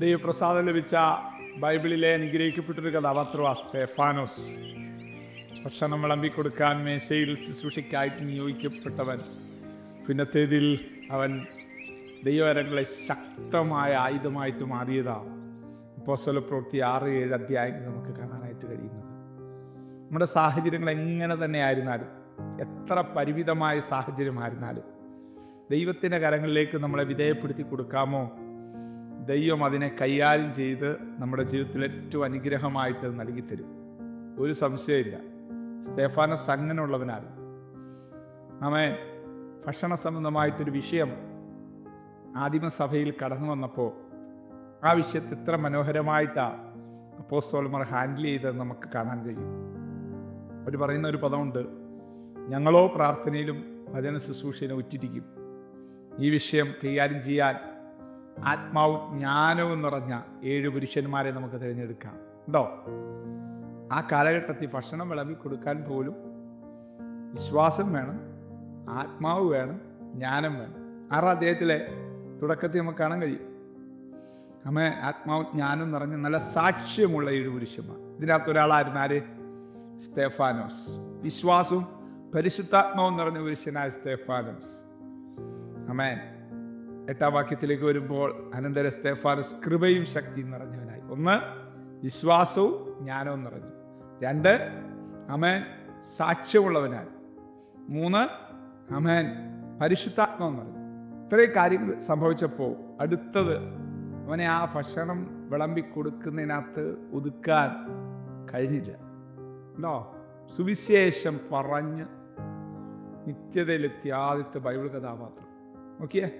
ദൈവപ്രസാദം ലഭിച്ച ബൈബിളിലെ അനുഗ്രഹിക്കപ്പെട്ടൊരു കഥാപാത്രമാ സ്തേഫാനോസ്. ഭക്ഷണം വിളമ്പിക്കൊടുക്കാൻ മേശയിൽ ശുശ്രൂഷയ്ക്കായിട്ട് നിയോഗിക്കപ്പെട്ടവൻ. പിന്നത്തേതിൽ അവൻ ദൈവകരങ്ങളെ ശക്തമായ ആയുധമായിട്ട് മാറിയതാണ് ഇപ്പോൾ പ്രവൃത്തി ആറ് ഏഴ് അധ്യായങ്ങൾ നമുക്ക് കാണാനായിട്ട് കഴിയുന്നത് നമ്മുടെ സാഹചര്യങ്ങൾ എങ്ങനെ തന്നെ ആയിരുന്നാലും എത്ര പരിമിതമായ സാഹചര്യമായിരുന്നാലും ദൈവത്തിന്റെ കരങ്ങളിലേക്ക് നമ്മളെ വിധേയപ്പെടുത്തി കൊടുക്കാമോ ദൈവം അതിനെ കൈകാര്യം ചെയ്ത് നമ്മുടെ ജീവിതത്തിൽ ഏറ്റവും അനുഗ്രഹമായിട്ട് നൽകിത്തരും. ഒരു സംശയമില്ല സ്തേഫാനസ് അങ്ങനെയുള്ളവനാണ്. അവൻ ഭക്ഷണ സംബന്ധമായിട്ടൊരു വിഷയം ആദിമസഭയിൽ കടന്നു വന്നപ്പോൾ ആ വിഷയത്തെ ഇത്ര മനോഹരമായിട്ടാണ് അപ്പോസ്തോലന്മാർ ഹാൻഡിൽ ചെയ്തത് നമുക്ക് കാണാൻ കഴിയും. അവർ പറയുന്ന ഒരു പദമുണ്ട് ഞങ്ങളോ പ്രാർത്ഥനയിലും ഭജന ശുശ്രൂഷയിലും ഉറ്റിരിക്കും ഈ വിഷയം കൈകാര്യം ചെയ്യാൻ ആത്മാവും ജ്ഞാനവും നിറഞ്ഞ ഏഴ് പുരുഷന്മാരെ നമുക്ക് തിരഞ്ഞെടുക്കാം. ഉണ്ടോ? ആ കാലഘട്ടത്തിൽ ഭക്ഷണം വിളമ്പി കൊടുക്കാൻ പോലും വിശ്വാസം വേണം ആത്മാവ് വേണം ജ്ഞാനം വേണം. ആറ് അദ്ദേഹത്തിലെ തുടക്കത്തിൽ നമുക്ക് കാണാൻ കഴിയും. അമ്മ ആത്മാവ് ജ്ഞാനം നിറഞ്ഞ നല്ല സാക്ഷ്യമുള്ള ഏഴ് പുരുഷന്മാർ. ഇതിനകത്ത് ഒരാളായിരുന്നു ആര്? സ്തേഫാനോസ്. വിശ്വാസവും പരിശുദ്ധാത്മാവും നിറഞ്ഞ പുരുഷനായ സ്തേഫാനോസ്. അമേൻ എട്ടാം വാക്യത്തിലേക്ക് വരുമ്പോൾ അനന്തര സ്തേഫാനസ് കൃപയും ശക്തിയും നിറഞ്ഞവനായി. ഒന്ന് വിശ്വാസവും ജ്ഞാനവും നിറഞ്ഞു. രണ്ട് അമേൻ സാക്ഷ്യമുള്ളവനായി. മൂന്ന് അമേൻ പരിശുദ്ധാത്മാവ് നിറഞ്ഞു. ഇത്രയും കാര്യങ്ങൾ സംഭവിച്ചപ്പോൾ അടുത്തത് അവനെ ആ ഭക്ഷണം വിളമ്പി കൊടുക്കുന്നതിനകത്ത് ഒതുക്കാൻ കഴിഞ്ഞില്ല. ഉണ്ടോ? സുവിശേഷം പറഞ്ഞ് നിത്യതയിലെത്തിയ ആദ്യത്തെ ബൈബിൾ കഥാപാത്രം. നോക്കിയേ.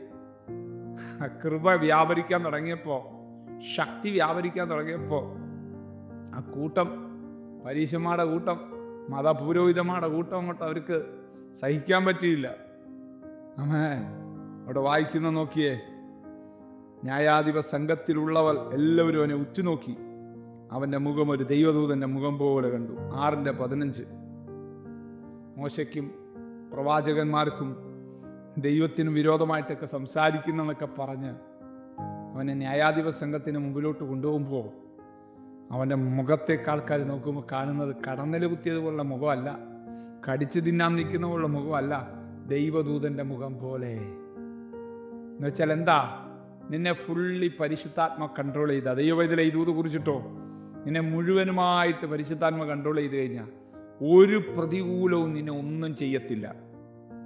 കൃപ വ്യാപരിക്കാൻ തുടങ്ങിയപ്പോൾ ശക്തി വ്യാപരിക്കാൻ തുടങ്ങിയപ്പോൾ ആ കൂട്ടം പരീശന്മാരുടെ കൂട്ടം മതപുരോഹിതന്മാരുടെ കൂട്ടം അങ്ങോട്ട് അവർക്ക് സഹിക്കാൻ പറ്റിയില്ല. അമ്മേ അവിടെ വായിക്കുന്ന നോക്കിയേ ന്യായാധിപ സംഘത്തിലുള്ളവർ എല്ലാവരും അവനെ ഉറ്റുനോക്കി. അവന്റെ മുഖം ഒരു ദൈവദൂതന്റെ മുഖം പോലെ കണ്ടു. ആറിന്റെ പതിനഞ്ച്. മോശയ്ക്കും പ്രവാചകന്മാർക്കും ദൈവത്തിന് വിരോധമായിട്ടൊക്കെ സംസാരിക്കുന്നതൊക്കെ പറഞ്ഞ് അവനെ ന്യായാധിപ സംഘത്തിന് മുമ്പിലോട്ട് കൊണ്ടുപോകുമ്പോൾ അവന്റെ മുഖത്തേക്ക് ആൾക്കാർ നോക്കുമ്പോൾ കാണുന്നത് കടന്നൽ കുത്തിയതുപോലുള്ള മുഖമല്ല കടിച്ചു തിന്നാൻ നിൽക്കുന്ന പോലുള്ള മുഖമല്ല ദൈവദൂതന്റെ മുഖം പോലെ. എന്ന് വെച്ചാൽ എന്താ? നിന്നെ ഫുള്ളി പരിശുദ്ധാത്മ കൺട്രോൾ ചെയ്ത. ദൈവവൈദ്യല ഈ ദൂത് കുറിച്ചിട്ടോ? നിന്നെ മുഴുവനുമായിട്ട് പരിശുദ്ധാത്മ കൺട്രോൾ ചെയ്ത് കഴിഞ്ഞാൽ ഒരു പ്രതികൂലവും നിന്നെ ഒന്നും ചെയ്യത്തില്ല.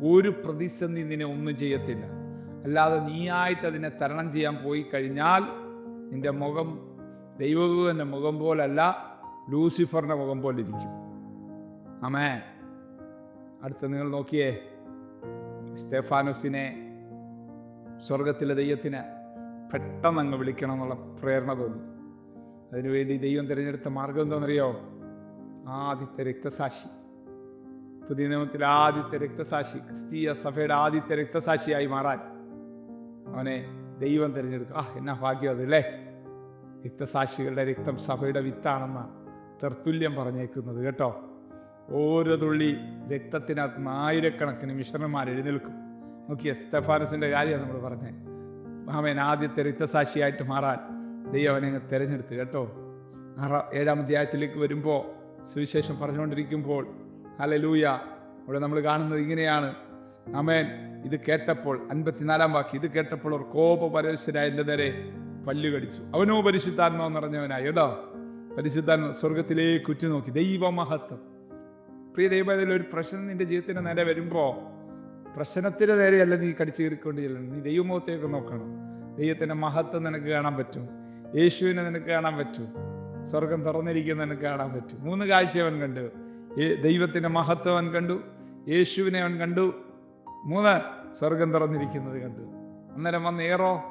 ഒരു പ്രതിസന്ധി നിന്നെ ഒന്നും ചെയ്യത്തില്ല. അല്ലാതെ നീയായിട്ട് അതിനെ തരണം ചെയ്യാൻ പോയി കഴിഞ്ഞാൽ നിന്റെ മുഖം ദൈവഗുരുവിന്റെ മുഖം പോലല്ല ലൂസിഫറിന്റെ മുഖം പോലെ ഇരിക്കും. അമേ അടുത്ത നിങ്ങൾ നോക്കിയേ സ്റ്റെഫാനോസിനെ സ്വർഗത്തിലെ ദൈവത്തിന് പെട്ടെന്ന് അങ്ങ് വിളിക്കണം എന്നുള്ള പ്രേരണ തോന്നി. അതിനുവേണ്ടി ദൈവം തിരഞ്ഞെടുത്ത മാർഗം എന്താണെന്നറിയോ? ആദ്യത്തെ രക്തസാക്ഷി. പുതിയ നിയമത്തിലെ ആദ്യത്തെ രക്തസാക്ഷി ക്രിസ്തീയ സഭയുടെ ആദ്യത്തെ രക്തസാക്ഷിയായി മാറാൻ അവനെ ദൈവം തിരഞ്ഞെടുക്കുക ആ എന്നാ ഭാഗ്യം അതല്ലേ രക്തസാക്ഷികളുടെ രക്തം സഭയുടെ വിത്താണെന്ന തെർത്തുല്യം പറഞ്ഞേക്കുന്നത് കേട്ടോ. ഓരോ തുള്ളി രക്തത്തിനകത്ത് ആയിരക്കണക്കിന് മിഷണന്മാർ എഴുന്നേൽക്കും. നോക്കിയ സ്റ്റെഫാനസിന്റെ കാര്യമാണ് നമ്മൾ പറഞ്ഞത്. അവൻ ആദ്യത്തെ രക്തസാക്ഷിയായിട്ട് മാറാൻ ദൈവം അവനെ തിരഞ്ഞെടുത്ത് കേട്ടോ. ആറാം ഏഴാം അധ്യായത്തിലേക്ക് വരുമ്പോൾ സുവിശേഷം പറഞ്ഞുകൊണ്ടിരിക്കുമ്പോൾ ഹലലൂയ ഇവിടെ നമ്മൾ കാണുന്നത് ഇങ്ങനെയാണ്. അമേൻ ഇത് കേട്ടപ്പോൾ അൻപത്തിനാലാം വാക്ക് ഇത് കേട്ടപ്പോൾ ഒരു കോപപരവശനായ എന്റെ നേരെ പല്ലു കടിച്ചു. അവനോ പരിശുദ്ധാത്മാവ് നിറഞ്ഞവനായി. കേട്ടോ പരിശുദ്ധാത്മ സ്വർഗത്തിലേക്ക് ഉറ്റുനോക്കി. ദൈവമഹത്വം. പ്രിയ ദൈവത്തിൽ ഒരു പ്രശ്നം നിന്റെ ജീവിതത്തിന്റെ നേരെ വരുമ്പോൾ പ്രശ്നത്തിന്റെ നേരെയല്ല നീ കടിച്ചു കയറിക്കൊണ്ട് ചെല്ലണം നീ ദൈവമുഖത്തേക്ക് നോക്കണം. ദൈവത്തിന്റെ മഹത്വം നിനക്ക് കാണാൻ പറ്റും. യേശുവിനെ നിനക്ക് കാണാൻ പറ്റും. സ്വർഗം തുറന്നിരിക്കുന്ന നിനക്ക് കാണാൻ പറ്റും. മൂന്ന് കാഴ്ച അവൻ കണ്ടു. ദൈവത്തിന്റെ മഹത്വം അവൻ കണ്ടു യേശുവിനെ അവൻ കണ്ടു മൂന്ന് സ്വർഗം തുറന്നിരിക്കുന്നത് കണ്ടു. അന്നേരം വന്ന് ഏറോ?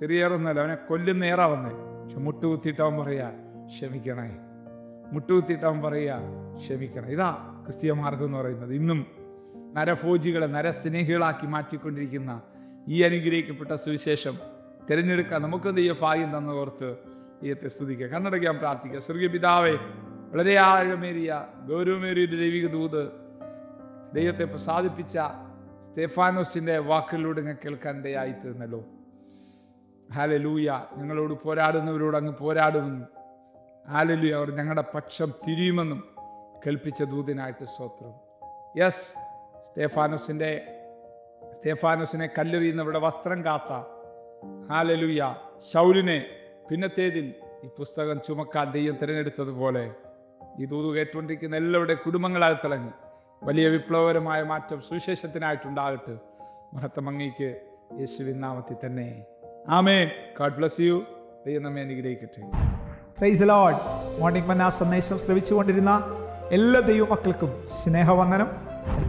ചെറിയ ഏറൊന്നല്ല അവനെ കൊല്ലുന്ന ഏറാ വന്നേ. പക്ഷെ മുട്ടുകുത്തിയിട്ട് അവൻ പറയാ ക്ഷമിക്കണേ. മുട്ടുകുത്തിയിട്ട് അവൻ പറയാ ക്ഷമിക്കണം. ഇതാ ക്രിസ്തീയ മാർഗം എന്ന് പറയുന്നത്. ഇന്നും നരഭോജികളെ നരസ്നേഹികളാക്കി മാറ്റിക്കൊണ്ടിരിക്കുന്ന ഈ അനുഗ്രഹിക്കപ്പെട്ട സുവിശേഷം തിരഞ്ഞെടുക്കാൻ നമുക്ക് ദൈവ ഭാഗ്യം തന്ന ഓർത്ത് ദൈവത്തെ സ്തുതിക്കുക കണ്ണടയ്ക്കാൻ പ്രാർത്ഥിക്കുക സ്വർഗീയ പിതാവേ വളരെ ആഴമേറിയ ഗൗരവമേറിയ ദൈവിക ദൂത് ദൈവത്തെ പ്രസാദിപ്പിച്ച സ്തേഫാനോസിന്റെ വാക്കുകളിലൂടെ ഞാൻ കേൾക്കാൻ ഇടയായി തീർന്നല്ലോ. ഹാലലൂയ. ഞങ്ങളോട് പോരാടുന്നവരോട് അങ്ങ് പോരാടുമെന്നും ഹാലലൂയ അവർ ഞങ്ങളുടെ പക്ഷം തിരിയുമെന്നും കൽപ്പിച്ച ദൂതനായിട്ട് സ്തോത്രം. യെസ് സ്തേഫാനോസിന്റെ സ്തേഫാനോസിനെ കല്ലെറിയുന്നവരുടെ വസ്ത്രം കാത്ത ഹാലലൂയ. ശൗലിനെ പിന്നത്തേതിൽ ഈ പുസ്തകം ചുമക്കാൻ ദൈവം തിരഞ്ഞെടുത്തതുപോലെ ഈ ദൂത് കേട്ടുകൊണ്ടിരിക്കുന്ന എല്ലാവരുടെ കുടുംബങ്ങളാൽ തിളങ്ങി. വലിയ വിപ്ലവകരമായ മാറ്റം സുവിശേഷത്തിനായിട്ടുണ്ടാകട്ടെ. മഹത്വം അങ്ങേക്ക് യേശുവിൻ നാമത്തിൽ തന്നെ. ആമേ ഗാഡ് ബ്ലസ് യു ദൈവം നമ്മെ അനുഗ്രഹിക്കട്ടെ. പ്രൈസ് ലോഡ് മോർണിംഗ് മന്ന സന്ദേശം ശ്രവിച്ചുകൊണ്ടിരുന്ന എല്ലാ ദൈവമക്കൾക്കും സ്നേഹവന്ദനം.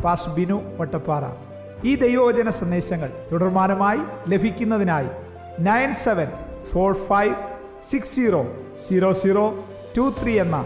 പാസ് ബിനു വട്ടപ്പാറ. ഈ ദൈവവചന സന്ദേശങ്ങൾ തുടർമാനമായി ലഭിക്കുന്നതിനായി nine seven four five six zero zero zero two three എന്ന